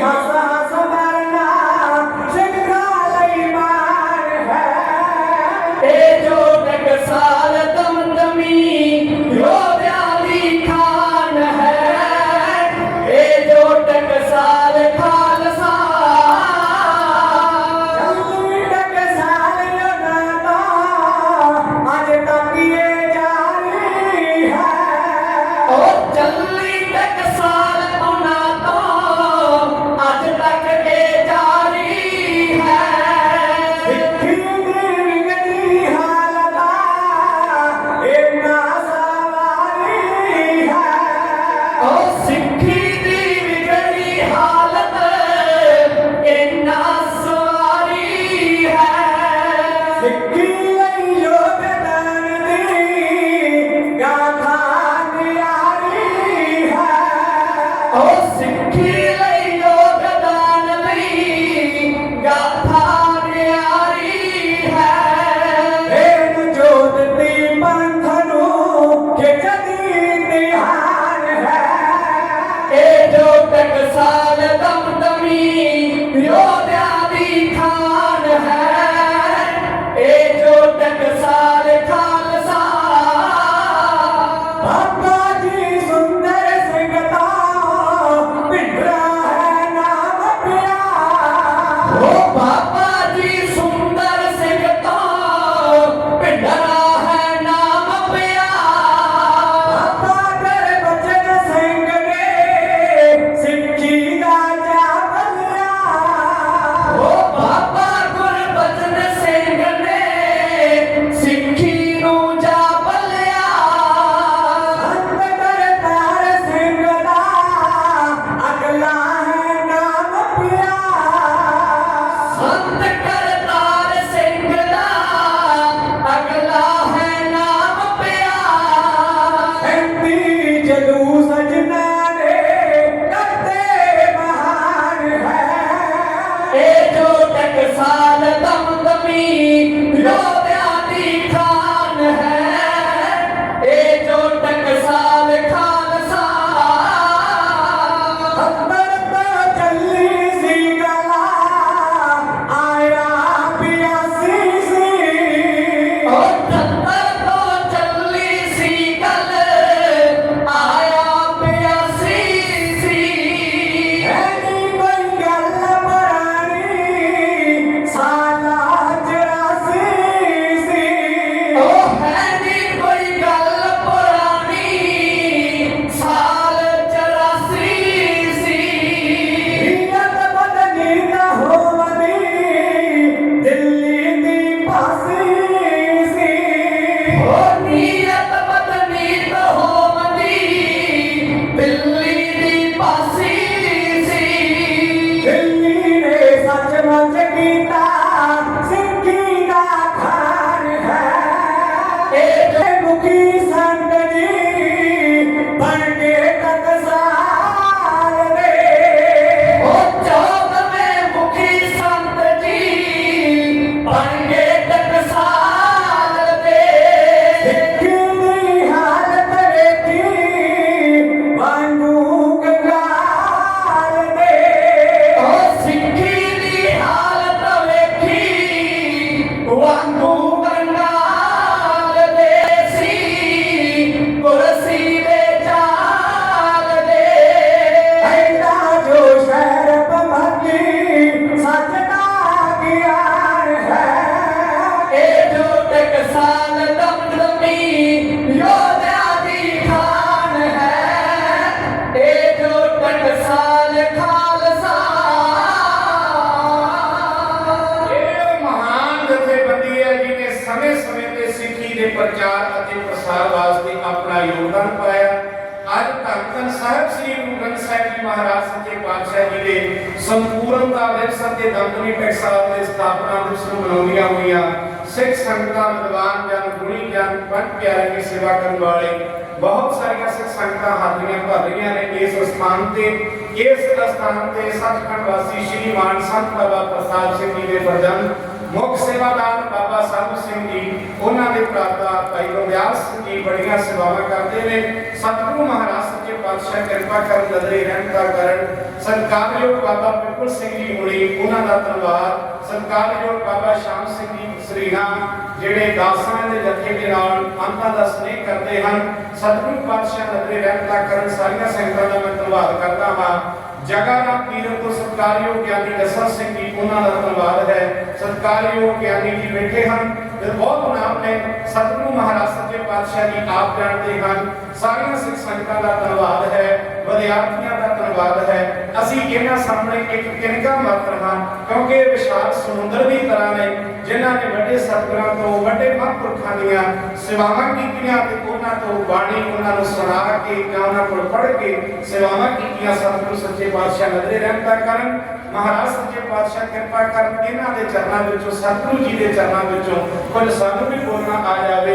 Hassa ಸಿಕ್ಕಿ Rodrigo. ਦਾ ਯੋਗਦਾਨ ਪਾਇਆ ਅੱਜ ਧੰਨ ਧੰਨ ਸਾਹਿਬ ਸ੍ਰੀ ਗੁਰੂ ਗ੍ਰੰਥ ਸਾਹਿਬ ਜੀ ਮਹਾਰਾਜ ਸੱਚੇ ਪਾਤਸ਼ਾਹ ਜੀ ਦੇ ਸੰਪੂਰਨਤਾ ਦਿਵਸ ਅਤੇ ਦਮਦਮੀ ਟਕਸਾਲ ਦੇ ਸਥਾਪਨਾ ਦਿਵਸ ਨੂੰ ਮਨਾਉਂਦੀਆਂ ਹੋਈਆਂ ਸਿੱਖ ਸੰਗਤਾਂ ਵਿਦਵਾਨ ਜਨ ਗੁਣੀ ਜਨ ਪੰਜ ਪਿਆਰਿਆਂ ਦੀ ਸੇਵਾ ਕਰਨ ਵਾਲੇ ਬਹੁਤ ਸਾਰੀਆਂ ਸਿੱਖ ਸੰਗਤਾਂ ਹਾਜ਼ਰੀਆਂ ਭਰ ਰਹੀਆਂ ਨੇ ਇਸ ਸਥਾਨ ਤੇ, ਇਸ ਸਥਾਨ ਤੇ ਸਤਖੰਡ ਵਾਸੀ ਸ਼੍ਰੀ ਮਾਨ ਸੰਤ ਬਾਬਾ ਪ੍ਰਸਾਦ ਸਿੰਘ ਜੀ ਦੇ ਵਰਦਨ ਮੁੱਖ ਸੇਵਾਦਾਰ ਬਾਬਾ ਸਾਧੂ ਸਿੰਘ ਜੀ, ਉਹਨਾਂ ਦੇ ਪ੍ਰਾਤਾ ਭਾਈ ਗੁਰਦਾਸ ਜੀ ਬੜੀਆਂ ਸੇਵਾਵਾਂ ਕਰਦੇ ਨੇ। ਸਤਿਗੁਰੂ ਮਹਾਰਾਜ ਸੱਚੇ ਪਾਤਸ਼ਾਹ ਕਿਰਪਾ ਕਰਨ ਨਦਰੇ ਰਹਿਣ ਦਾ ਕਰਨ ਸੰਕਾਰਯੋਗ ਬਾਬਾ ਪਿਪਲ ਸਿੰਘ ਜੀ ਹੋਣੀ ਉਹਨਾਂ ਦਾ ਧੰਨਵਾਦ ਸੰਕਾਰਯੋਗ ਬਾਬਾ ਸ਼ਾਮ ਸਿੰਘ ਜੀ ਸ੍ਰੀਰਾਮ ਜਿਹੜੇ ਦਾਸਾਂ ਦੇ ਜਥੇ ਦੇ ਨਾਲ ਅੰਤਾਂ ਦਾ ਸਨੇਹ ਕਰਦੇ ਹਨ ਸਤਿਗੁਰੂ ਪਾਤਸ਼ਾਹ ਨਜ਼ਰੇ ਰਹਿਮਤਾਂ ਕਰਨ ਸਾਰੀਆਂ ਸੰਗਤਾਂ ਦਾ ਮੈਂ ਧੰਨਵਾਦ ਕਰਦਾ ਹਾਂ। ਜਗਾਰਾਮ ਪੀਰ ਤੋਂ ਸਤਿਕਾਰਯੋਗ ਗਿਆਨੀ ਦਸਾ ਸਿੰਘ ਜੀ, ਉਹਨਾਂ ਦਾ ਧੰਨਵਾਦ ਹੈ। ਸਤਿਕਾਰਯੋਗ ਗਿਆਨੀ ਜੀ ਬੈਠੇ ਹਨ ਤੇ ਬਹੁਤ ਨਾਮ ਨੇ। ਸਤਿਗੁਰੂ ਮਹਾਰਾਜ ਸੱਚੇ ਪਾਤਸ਼ਾਹ ਜੀ ਆਪ ਜਾਣਦੇ ਹਨ। ਸਾਰੀਆਂ ਸਿੱਖ ਸੰਗਤਾਂ ਦਾ ਧੰਨਵਾਦ ਹੈ। ਵਿਦਿਆਰਥੀਆਂ ਦਾ ਧੰਨਵਾਦ ਹੈ। ਅਸੀਂ ਇਹਨਾਂ ਸਾਹਮਣੇ ਇੱਕ ਕਿਨਕਾ ਮਾਤਰ ਹਾਂ, ਕਿਉਂਕਿ ਇਹ ਵਿਸ਼ਾਲ ਸਮੁੰਦਰ ਦੀ ਤਰ੍ਹਾਂ ਨੇ, ਜਿਨ੍ਹਾਂ ਨੇ ਵੱਡੇ ਸਤਿਗੁਰਾਂ ਤੋਂ, ਵੱਡੇ ਮਹਾਂਪੁਰਖਾਂ ਦੀਆਂ ਸੇਵਾਵਾਂ ਕੀਤੀਆਂ ਤੇ ਉਹਨਾਂ ਤੋਂ ਬਾਣੀ ਉਹਨਾਂ ਨੂੰ ਸੁਣਾ ਕੇ ਜਾਂ ਉਹਨਾਂ ਕੋਲ ਪੜ੍ਹ ਕੇ ਸੇਵਾਵਾਂ ਕੀਤੀਆਂ ਸਤਿਗੁਰੂ ਸੱਚੇ ਪਾਤਸ਼ਾਹ ਨਜ਼ਰੇ ਰਹਿਮਤਾਂ ਕਰਨ, ਮਹਾਰਾਜ ਸੱਚੇ ਪਾਤਸ਼ਾਹ ਕਿਰਪਾ ਕਰਨ, ਇਹਨਾਂ ਦੇ ਚਰਨਾਂ ਵਿੱਚੋਂ, ਸਤਿਗੁਰੂ ਜੀ ਦੇ ਚਰਨਾਂ ਵਿੱਚੋਂ ਕੁਝ ਸਾਨੂੰ ਵੀ ਬੋਲਣਾ ਆ ਜਾਵੇ